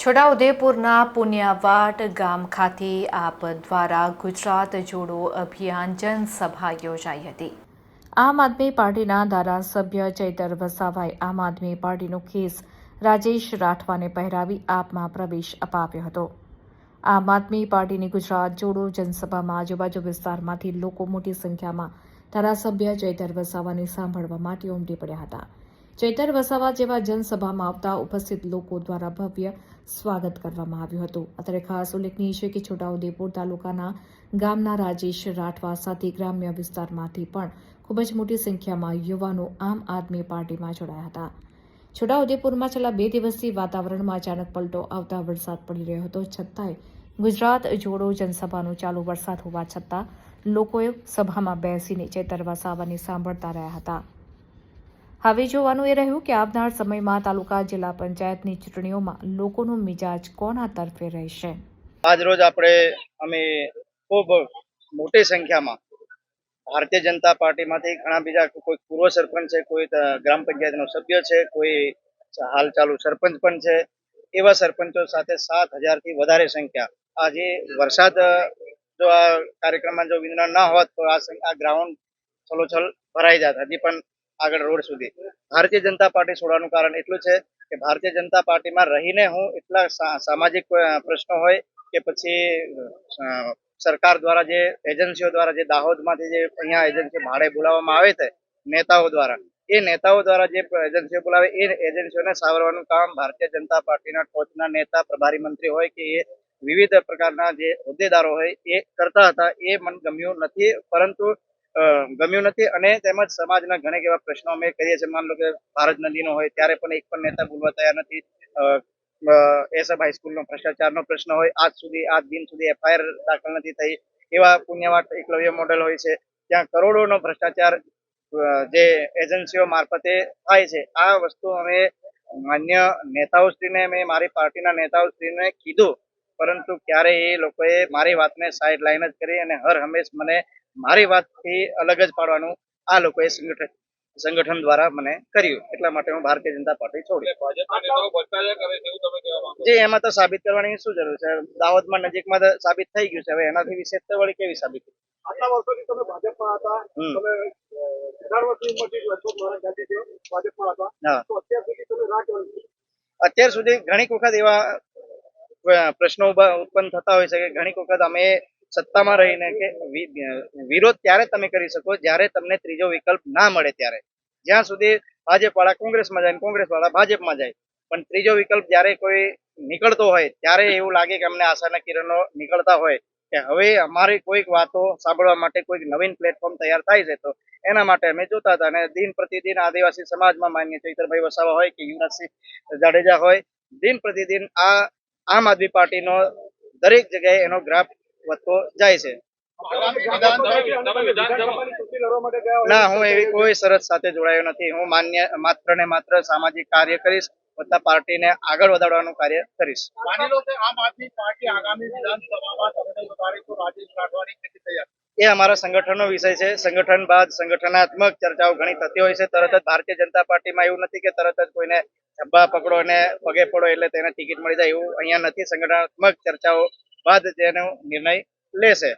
છોટાઉદેપુરના પુણ્યવાટ ગામ ખાતે આપ દ્વારા ગુજરાત જોડો અભિયાન જનસભા યોજાઈ હતી. આમ આદમી પાર્ટીના ધારાસભ્ય ચૈતર વસાવાએ આમ આદમી પાર્ટીનો કેસ રાજેશ રાઠવાને પહેરાવી આપમાં પ્રવેશ અપાવ્યો હતો. આમ આદમી પાર્ટીની ગુજરાત જોડો જનસભામાં આજુબાજુ વિસ્તારમાંથી લોકો મોટી સંખ્યામાં ધારાસભ્ય ચૈતર વસાવાને સાંભળવા માટે ઉમટી પડ્યા હતા. ચૈતર વસાવા જેવા જનસભામાં આવતા ઉપસ્થિત લોકો દ્વારા ભવ્ય સ્વાગત કરવામાં આવ્યું હતું. અત્યારે ખાસ ઉલ્લેખનીય છે કે છોટાઉદેપુર તાલુકાના ગામના રાજેશ રાઠવા સાથે ગ્રામ્ય વિસ્તારમાંથી પણ ખૂબ જ મોટી સંખ્યામાં યુવાનો આમ આદમી પાર્ટીમાં જોડાયા હતા. છોટાઉદેપુરમાં છેલ્લા બે દિવસથી વાતાવરણમાં અચાનક પલટો આવતા વરસાદ પડી રહ્યો હતો. છતાંય ગુજરાત જોડો જનસભાનો ચાલુ વરસાદ હોવા છતાં લોકોએ સભામાં બેસીને ચેતર વસાવાને સાંભળતા રહ્યા હતા. હવે જોવાનું એ રહ્યું કે આવનાર સમયમાં તાલુકા જિલ્લા પંચાયતની ચૂંટણીઓમાં લોકોનો મિજાજ કોના તરફે રહેશે? આજ આપણે અમે ખૂબ મોટી સંખ્યામાં ભારતીય જનતા પાર્ટીમાંથી ઘણા બીજા કોઈ પૂર્વ સરપંચ છે, કોઈ ગ્રામ પંચાયતનો સભ્ય છે, કોઈ હાલ ચાલુ સરપંચ પણ છે. એવા સરપંચો સાથે સાત હજારથી વધારે સંખ્યા. આજે વરસાદ, જો આ કાર્યક્રમમાં જો વિઘ્ન ના હોત તો આ ગ્રાઉન્ડ છલોછલ ભરાઈ જાત. હજી પણ આગળ રોડ સુધી. ભારતીય જનતા પાર્ટી છોડવાનું કારણ એટલું છે કે ભારતીય જનતા પાર્ટીમાં રહીને હું એટલા સામાજિક પ્રશ્નો હોય કે પછી સરકાર દ્વારા જે, એજન્સીઓ દ્વારા જે દાહોદમાંથી જે અહીંયા એજન્સી ભાડે બોલાવવામાં આવે છે, નેતાઓ દ્વારા, એ નેતાઓ દ્વારા જે એજન્સીઓ બોલાવે, એ એજન્સીઓને સાવરવાનું કામ ભારતીય જનતા પાર્ટીના ટોચના નેતા, પ્રભારી મંત્રી હોય કે એ વિવિધ પ્રકારના જે હોદ્દેદારો હોય એ કરતા હતા, એ મને ગમ્યું નથી. પરંતુ ગમ્યું નથી અને તેમજ સમાજના ઘણા એવા પ્રશ્નો અમે કરીએ છીએ. માન લો કે ભારત નદીનો હોય, ત્યારે પણ એક પણ નેતા બોલવા તૈયાર નથી. એસએફ હાઈસ્કૂલનો ભ્રષ્ટાચારનો પ્રશ્ન હોય, આજ સુધી, આજ દિન સુધી એફઆઈઆર દાખલ નથી થઈ. એવા પુણ્યવાટ એકલવ્ય મોડેલ હોય છે ત્યાં કરોડોનો ભ્રષ્ટાચાર જે એજન્સીઓ મારફતે થાય છે. આ વસ્તુ અમે માન્ય નેતાઓશ્રીને, મેં મારી પાર્ટીના નેતાઓશ્રીને કીધું. પરંતુ ક્યારે એ લોકોએ મારી વાતને સાઈડ લાઈન જ કરી અને હર હંમેશ મને મારી વાતથી અલગ જ પાડવાનું આ લોકોએ સંગઠન સંગઠન દ્વારા મને કર્યું. એટલા માટે હું ભારતીય જનતા પાર્ટી છોડી? જે એમાં તો સાબિત કરવાની શું જરૂર છે? દાહોદમાં નજીકમાં સાબિત થઈ ગયું છે. હવે એનાથી વિશેષ તો વળી કેવી સાબિત? આટલા વર્ષોથી તમે ભાજપમાં હતા. તમે અઢાર વર્ષની ઉંમરથી લગભગ મારા ખ્યાલથી ભાજપમાં હતા. તો અત્યાર સુધી તમે રાહ અત્યાર સુધી ઘણીક વખત એવા પ્રશ્નો ઉત્પન્ન થતા હોય છે કે ઘણીક વખત અમે સત્તામાં રહીને કે વિરોધ ત્યારે તમે કરી શકો જ્યારે તમને ત્રીજો વિકલ્પ ના મળે ત્યારે. જ્યાં સુધી ભાજપ વાળા કોંગ્રેસમાં જાય કોંગ્રેસ વાળા ભાજપમાં જાય. પણ ત્રીજો વિકલ્પ જ્યારે કોઈ નીકળતો હોય ત્યારે એવું લાગે કે અમને આશાના કિરણો નીકળતા હોય કે હવે અમારી કોઈક વાતો સાંભળવા માટે કોઈક નવીન પ્લેટફોર્મ તૈયાર થાય છે તો એના માટે અમે જોતા હતા અને દિન પ્રતિદિન આદિવાસી સમાજમાં માન્ય ચૈતરભાઈ વસાવા હોય કે યુવરાજસિંહ જાડેજા હોય, દિન પ્રતિદિન આ આમ આદમી પાર્ટીનો દરેક જગ્યાએ એનો ગ્રાફ વધતો જાય છે. ના હું એવી કોઈ શરત સાથે જોડાયો નથી. હું માન્ય માત્ર ને માત્ર સામાજિક કાર્ય કરીશ તથા પાર્ટીને આગળ વધારવાનું કાર્ય કરીશ. એ અમારા સંગઠનનો વિષય છે. સંગઠન બાદ સંગઠનાત્મક ચર્ચાઓ ઘણી થતી હોય છે. તરત જ ભારતીય જનતા પાર્ટીમાં એવું નથી કે તરત જ કોઈને ધબ્બા પકડો અને પગે પડો એટલે તેને ટિકિટ મળી જાય એવું અહીંયા નથી. સંગઠનાત્મક ચર્ચાઓ બાદ તેનો નિર્ણય લેશે.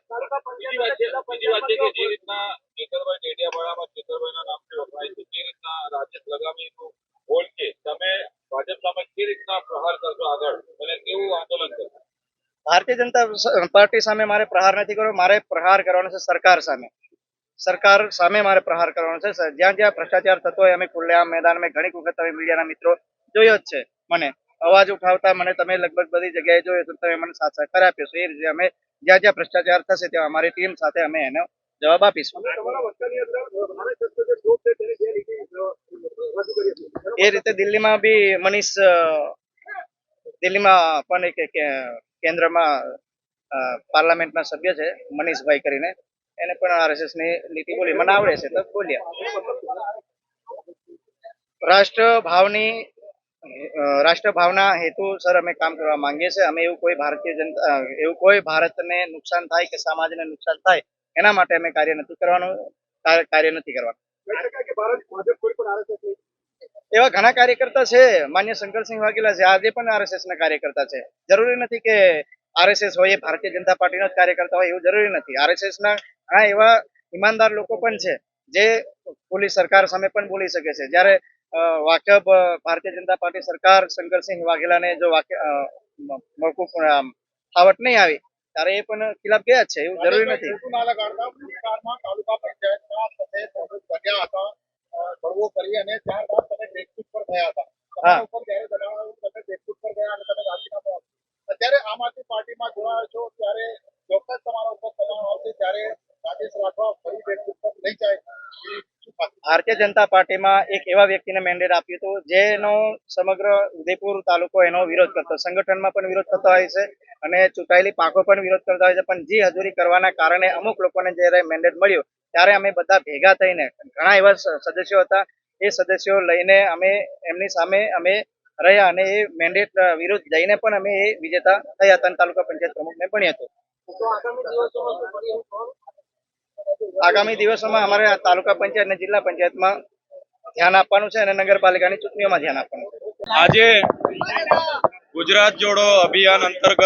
ભારતીય જનતા પાર્ટી સામે મારે પ્રહાર નથી કરવો મારે પ્રહાર કરવાનો છે સરકાર સામે. સરકાર સામે મારે પ્રહાર કરવાનો છે. જ્યાં જ્યાં ભ્રષ્ટાચાર થતો હોય અમે ખુલ્લેઆમ મેદાનમાં ઘણી વખત તમે મીડિયાના મિત્રો જોયો જ છે મને. અવાજ ઉઠાવતા મને તમે લગભગ બધી જગ્યાએ જોયો તો તમે મને સાથ સહકાર આપ્યો છે. એ રીતે અમે જ્યાં જ્યાં ભ્રષ્ટાચાર થશે ત્યાં અમારી ટીમ સાથે અમે એનો જવાબ આપીશું. એ રીતે દિલ્હીમાં બી મનીષ દિલ્હીમાં પણ એક કેન્દ્રમાં પાર્લામેન્ટના સભ્ય છે મનીષભાઈ કરીને. એને પણ આરએસએસની નીતિ બોલી મને આવડે છે તો બોલ્યા. રાષ્ટ્ર ભાવની અ, રાષ્ટ્ર ભાવના હેતુ સર અમે કામ કરવા માંગીએ છીએ. અમે એવું કોઈ ભારતીય જનતા એવું કોઈ ભારતને નુકસાન થાય કે સમાજને નુકસાન થાય એના માટે અમે કાર્ય નથી કરવાનું કાર્ય નથી કરવાનું. એવા ઘણા કાર્યકર્તા છે. માન્ય શંકરસિંહ વાઘેલા છે. આજે પણ આરએસએસ ના કાર્યકર્તા છે. જરૂરી નથી કે આરએસએસ હોય એ ભારતીય જનતા પાર્ટીનો જ કાર્યકર્તા હોય એવું જરૂરી નથી. આરએસએસ ના ઘણા એવા ઈમાનદાર લોકો પણ છે જે પોલીસ સરકાર સામે પણ બોલી શકે છે. જ્યારે અ, ભારતીય જનતા પાર્ટી સરકાર શંકરસિંહ વાઘેલાને જો મોકૂફ ફાવટ નહીં આવી ત્યારે એ પણ ખિલાફ ગયા છે એવું જરૂરી નથી તાલુકા પંચાયતમાં હતા બળવો કરી અને ત્યારબાદ તમે બેકફૂટ પર ગયા હતા હા. ઉપર જ્યારે દબાણ આવ્યું તમે બેકફૂટ પર ગયા અને તમે રાજીનામું અત્યારે આમ આદમી પાર્ટીમાં જોડાયો છો ત્યારે ચોક્કસ તમારા ઉપર દબાણ આવશે ત્યારે રાજેશ રાઠવા ફરી બેકફૂટ પર નહીં જાય? ભારતીય જનતા પાર્ટીમાં એક એવા વ્યક્તિને મેન્ડેટ આપ્યું હતું જેનો સમગ્ર ઉદયપુર તાલુકો એનો વિરોધ કરતો, સંગઠનમાં પણ વિરોધ થતો હોય છે અને ચૂંટાયેલી પાંખો પણ વિરોધ કરતા હોય છે. પણ જી હજૂરી કરવાના કારણે અમુક લોકોને જ્યારે મેન્ડેટ મળ્યું, ત્યારે અમે બધા ભેગા થઈને, ઘણા એવા સદસ્યો હતા, એ સદસ્યો લઈને અમે એમની સામે અમે રહ્યા અને એ મેન્ડેટ વિરુદ્ધ જઈને પણ અમે એ વિજેતા થયા હતા તાલુકા પંચાયત પ્રમુખને ભણ્યા હતું. આગામી દિવસોમાં અમારે તાલુકા પંચાયત અને જિલ્લા પંચાયતમાં ધ્યાન આપવાનું છે અને નગરપાલિકાની ચૂંટણીઓમાં ધ્યાન આપવાનું આજે ગુજરાત જોડો અભિયાન અંતર્ગત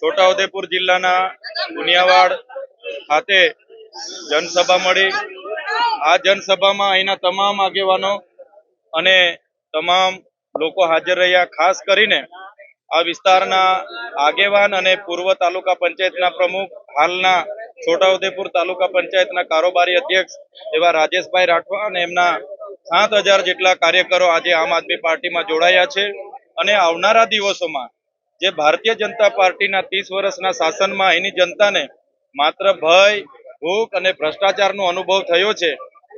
છોટાઉદેપુર જિલ્લાના પુનિયાવાડ ખાતે જનસભા મળી. આ જનસભામાં અહીંના તમામ આગેવાનો અને તમામ લોકો હાજર રહ્યા. ખાસ કરીને આ વિસ્તારના આગેવાન અને પૂર્વ તાલુકા પંચાયતના પ્રમુખ હાલના છોટાઉદેપુર તાલુકા પંચાયતના કારોબારી અધ્યક્ષ એવા રાજેશભાઈ રાઠવા અને એમના સાત હજાર જેટલા કાર્યકરો આજે આમ આદમી પાર્ટીમાં જોડાયા છે. અને આવનારા દિવસોમાં જે ભારતીય જનતા પાર્ટીના ત્રીસ વર્ષના શાસનમાં એની જનતાને માત્ર ભય, ભૂખ અને ભ્રષ્ટાચારનો અનુભવ થયો છે,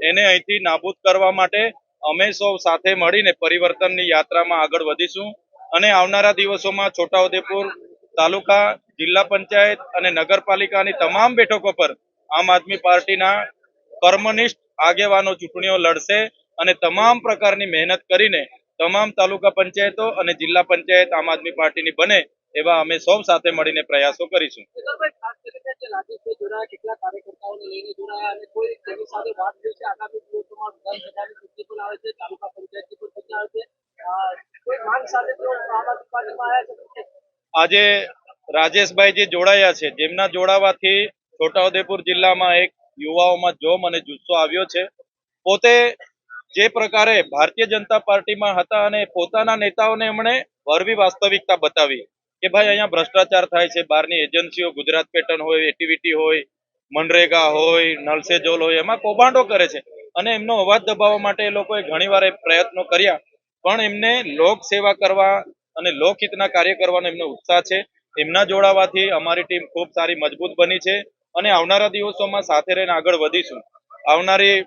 એને અહીંથી નાબૂદ કરવા માટે અમે સૌ સાથે મળીને પરિવર્તનની યાત્રામાં આગળ વધીશું. અને આવનારા દિવસોમાં છોટાઉદેપુર તાલુકા, જિલ્લા પંચાયત અને નગરપાલિકાની તમામ બેઠકો પર આમ આદમી પાર્ટીના કર્મનિષ્ઠ આગેવાનો ચૂંટણીઓ લડશે અને તમામ પ્રકારની મહેનત કરીને તમામ તાલુકા પંચાયતો અને જિલ્લા પંચાયત આમ આદમી પાર્ટીની બને એવા અમે સૌ સાથે મળીને પ્રયાસો કરીશું. તાલુકા પંચાયતની આજે રાજેશભાઈ જે જોડાયા છે, જેમના જોડાવાથી છોટાઉદેપુર જિલ્લામાં એક યુવાઓમાં જોમ અને જુસ્સો આવ્યો છે. પોતે જે પ્રકારે ભારતીય જનતા પાર્ટીમાં હતા અને પોતાના નેતાઓને એમણે વરવી વાસ્તવિકતા બતાવી કે ભાઈ અહીંયા ભ્રષ્ટાચાર થાય છે, બહારની એજન્સીઓ, ગુજરાત પેટર્ન હોય, એટીવીટી હોય, મનરેગા હોય, નલસે જોલ હોય, એમાં કૌભાંડો કરે છે. અને એમનો અવાજ દબાવવા માટે એ લોકોએ ઘણીવાર પ્રયત્નો કર્યા, પણ એમને લોક સેવા કરવા અને લોકહિતના કાર્ય કરવાનો એમનો ઉત્સાહ છે. એમના જોડાવાથી અમારી ટીમ ખૂબ સારી મજબૂત બની છે અને આવનારા દિવસોમાં સાથે રહીને આગળ વધીશું. આવનારી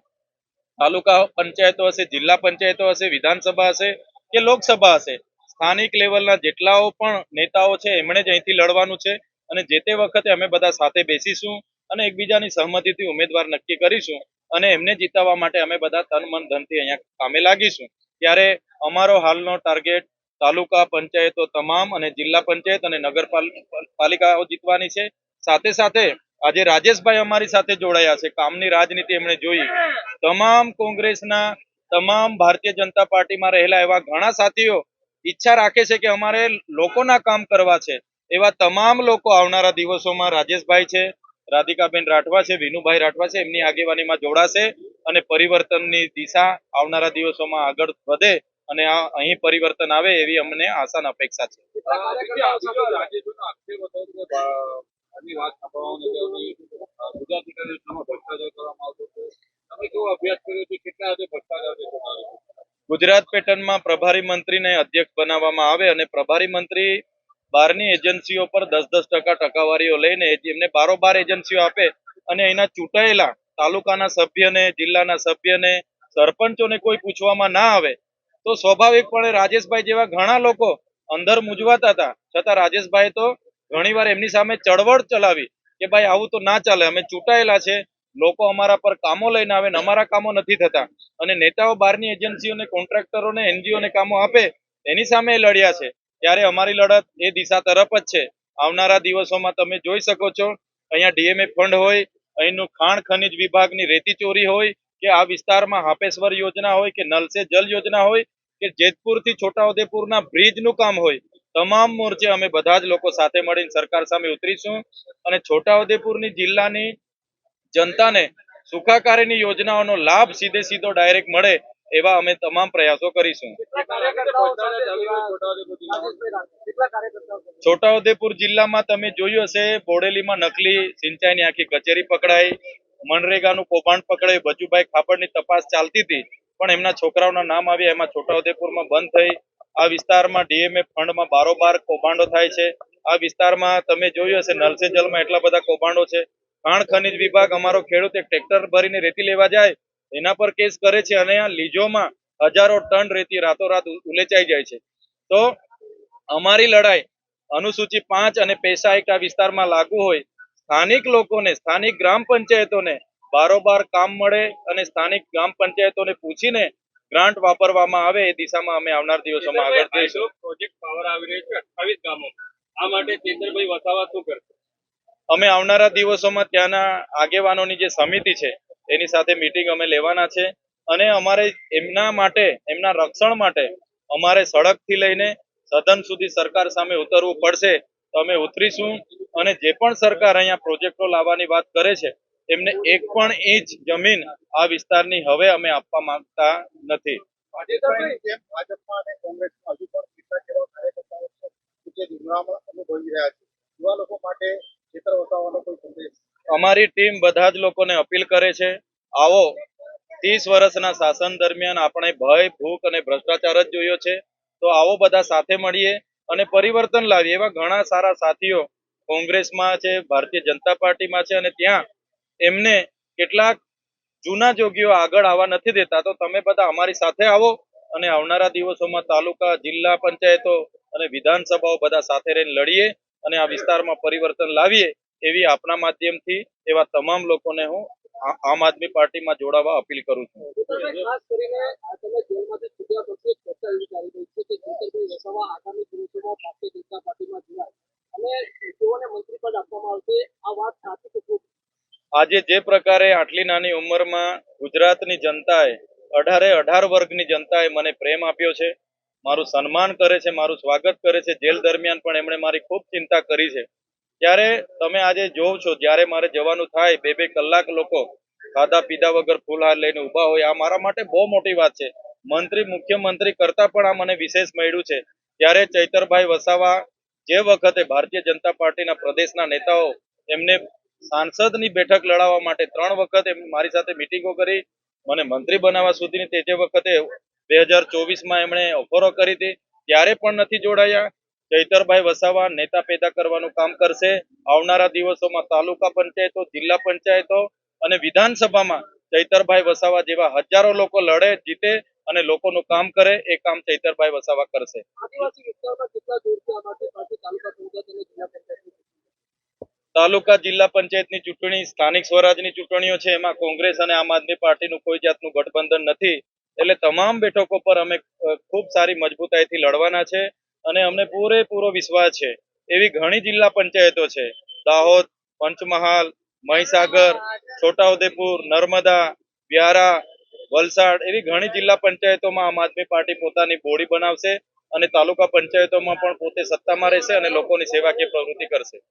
તાલુકા પંચાયતો હશે, જિલ્લા પંચાયતો હશે, વિધાનસભા હશે કે લોકસભા હશે, સ્થાનિક લેવલના જેટલાઓ પણ નેતાઓ છે એમણે જ અહીંથી લડવાનું છે અને જે તે વખતે અમે બધા સાથે બેસીશું અને એકબીજાની સહમતિથી ઉમેદવાર નક્કી કરીશું અને એમને જીતાવવા માટે અમે બધા તન મન ધનથી અહીંયા કામે લાગીશું. ત્યારે અમારો હાલનો ટાર્ગેટ તાલુકા પંચાયતો તમામ અને જિલ્લા પંચાયત અને નગરપાલિકાઓ જીતવાની છે. સાથે સાથે આજે રાજેશભાઈ અમારી સાથે જોડાયા છે. કામની રાજનીતિ એમણે જોઈ. તમામ કોંગ્રેસના, તમામ ભારતીય જનતા પાર્ટીમાં રહેલા એવા ઘણા સાથીઓ ઈચ્છા રાખે છે કે અમારે લોકોના કામ કરવા છે. એવા તમામ લોકો આવનારા દિવસોમાં રાજેશભાઈ છે, રાધિકાબેન રાઠવા છે, વિનુભાઈ રાઠવા છે, એમની આગેવાનીમાં જોડાશે અને પરિવર્તનની દિશા આવનારા દિવસોમાં આગળ વધે. અને આ અહીં પરિવર્તન આવે એવી અમને આશા અપેક્ષા છે? ગુજરાત પેટર્નમાં પ્રભારી મંત્રીને અધ્યક્ષ બનાવવામાં આવે અને પ્રભારી મંત્રી બહારની એજન્સીઓ પર દસ દસ ટકા ટકાવારીઓ લઈને એમને બારોબાર એજન્સીઓ આપે અને એના ચૂંટાયેલા તાલુકાના સભ્યને, જિલ્લાના સભ્યને, સરપંચોને કોઈ પૂછવામાં ના આવે તો સ્વાભાવિકપણે રાજેશભાઈ જેવા ઘણા લોકો અંદર મૂંઝવાતા હતા. છતાં રાજેશભાઈ તો ઘણીવાર એમની સામે ચળવળ ચલાવી કે ભાઈ આવું તો ના ચાલે, અમે ચૂંટાયેલા છે, લોકો અમારા પર કામો લઈને આવે ને અમારા કામો નથી થતા. અને નેતાઓ બહારની એજન્સીઓને, કોન્ટ્રાક્ટરોને, એનજીઓને કામો આપે, એની સામે લડ્યા છે. ત્યારે અમારી લડત એ દિશા તરફ જ છે. આવનારા દિવસોમાં તમે જોઈ શકો છો, અહીંયા ડીએમએ ફંડ હોય, અહીંનું ખાણ ખનિજ વિભાગની રેતી ચોરી હોય, કે આ વિસ્તારમાં હાપેશ્વર યોજના હોય, કે નલ સે જલ યોજના હોય કે જેતપુરથી છોટાઉદેપુરના બ્રિજનું કામ હોય, તમામ મોરચે અમે બધા જ લોકો સાથે મળીને સરકાર સામે ઉતરીશું અને છોટાઉદેપુરની જિલ્લાની જનતાને સુખાકારીની યોજનાઓનો લાભ સીધે સીધો ડાયરેક્ટ મળે એવા અમે તમામ પ્રયાસો કરીશું? છોટાઉદેપુર જિલ્લામાં તમે જોયું હશે, બોડેલીમાં નકલી સિંચાઈની આખી કચેરી પકડાઈ, મનરેગાનું કૌભાંડ પકડાયું, બચુભાઈ ખાપડની તપાસ ચાલતી હતી પણ એમના છોકરાઓના નામ આવ્યા. એમાં છોટાઉદેપુરમાં બંધ થઈ. આ વિસ્તારમાં ડીએમએ ફંડમાં બારોબાર કૌભાંડો થાય છે. આ વિસ્તારમાં તમે જોયું હશે, નલસે જલમાં એટલા બધા કૌભાંડો છે. ખાણ ખનિજ વિભાગ, અમારો ખેડૂત એક ટ્રેક્ટર ભરીને રેતી લેવા જાય. એના પર કેસ કરે છે અને આ લીજોમાં હજારો ટન રેતી રાતોરાત ઉલેચાઈ જાય છે. તો અમારી લડાઈ અનુસૂચિ પાંચ અને પૈસા એક આ વિસ્તારમાં લાગુ હોય. સ્થાનિક લોકોને, સ્થાનિક ગ્રામ પંચાયતોને બારોબાર કામ મળે અને સ્થાનિક ગ્રામ પંચાયતોને પૂછીને ગ્રાન્ટ વાપરવામાં આવે એ દિશામાં અમે આવનાર દિવસોમાં આગળ જઈશું. પ્રોજેક્ટ પાવર આવી રહ્યો છે અઠાવીસ ગામો. આ માટે ચેતરભાઈ વસાવા શું કરશે? અમે આવનારા દિવસોમાં ત્યાંના આગેવાનોની જે સમિતિ છે એની સાથે મીટિંગ અમે લેવાના છે. અને અમારે એમના માટે એમના રક્ષણ માટે અમારે સડકથી લઈને સદન સુધી સરકાર સામે ઉતરવું પડશે તો અમે ઉતરીશું. અને જે પણ સરકાર અહીંયા પ્રોજેક્ટો લાવવાની વાત કરે છે એમને એક પણ ઇંચ જમીન આ વિસ્તારની હવે અમે આપવા માંગતા નથી. અમારી ટીમ બધા જ લોકોને અપીલ કરે છે, આવો, ત્રીસ વર્ષના શાસન દરમિયાન આપણે ભય, ભૂખ અને ભ્રષ્ટાચાર જ જોયો છે, તો આવો બધા સાથે મળીએ અને પરિવર્તન લાવીએ. એવા ઘણા સારા સાથીઓ કોંગ્રેસમાં છે, ભારતીય જનતા પાર્ટીમાં છે અને ત્યાં એમને કેટલાક જૂના જોગીઓ આગળ આવવા નથી દેતા. તો તમે બધા અમારી સાથે આવો અને આવનારા દિવસોમાં તાલુકા, જિલ્લા પંચાયતો અને વિધાનસભાઓ બધા સાથે રહીને લડીએ અને આ વિસ્તારમાં પરિવર્તન લાવીએ એવી આપના માધ્યમથી એવા તમામ લોકોને હું આમ આદમી પાર્ટીમાં જોડાવા અપીલ કરું છું. અને? આજે જે પ્રકારે આટલી નાની ઉંમરમાં ગુજરાતની જનતાએ, અઢારે અઢાર વર્ગની જનતાએ મને પ્રેમ આપ્યો છે, મારું સન્માન કરે છે, મારું સ્વાગત કરે છે, જેલ દરમિયાન પણ એમણે મારી ખૂબ ચિંતા કરી છે. ત્યારે તમે આજે જોવ છો જ્યારે મારે જવાનું થાય, બે બે કલાક લોકો ખાધા પીધા વગર ફૂલહાર લઈને ઊભા હોય, આ મારા માટે બહુ મોટી વાત છે. મંત્રી, મુખ્યમંત્રી કરતા પણ આ મને વિશેષ મળ્યું છે. ત્યારે ચૈતરભાઈ વસાવા જે વખતે ભારતીય જનતા પાર્ટીના પ્રદેશના નેતાઓ એમને સાંસદની બેઠક લડાવવા માટે ત્રણ વખત મારી સાથે મિટિંગો કરી મને મંત્રી બનાવવા સુધીની તે વખતે બે હજાર ચોવીસમાં એમણે ઓફરો કરી હતી, ત્યારે પણ નથી જોડાયા. ચૈતરભાઈ વસાવા નેતા પેદા કરવાનું કામ કરશે. આવનારા દિવસોમાં તાલુકા પંચાયતો, જિલ્લા પંચાયતો અને વિધાનસભામાં ચૈતરભાઈ વસાવા જેવા હજારો લોકો લડે, જીતે અને લોકોનું કામ કરે, એ કામ ચૈતરભાઈ વસાવા કરશે આદિવાસી વિસ્તારમાં કેટલા દૂરથી આ માટે પાર્ટી તાલુકા જિલ્લા પંચાયતની ચૂંટણી, સ્થાનિક સ્વરાજની ચૂંટણીઓ છે, એમાં કોંગ્રેસ અને આમ આદમી પાર્ટીનું કોઈ જાતનું ગઠબંધન નથી. એટલે તમામ બેઠકો પર અમે ખૂબ સારી મજબૂતાઈથી લડવાના છે અને અમને પૂરેપૂરો વિશ્વાસ છે. એવી ઘણી જિલ્લા પંચાયતો છે. દાહોદ, પંચમહાલ, મહીસાગર, છોટાઉદેપુર, નર્મદા, વ્યારા, વલસાડ એવી ઘણી જિલ્લા પંચાયતોમાં આમ આદમી પાર્ટી પોતાની બોડી બનાવશે અને તાલુકા પંચાયતોમાં પણ પોતે સત્તામાં રહેશે અને લોકોની સેવાકીય પ્રવૃત્તિ કરશે.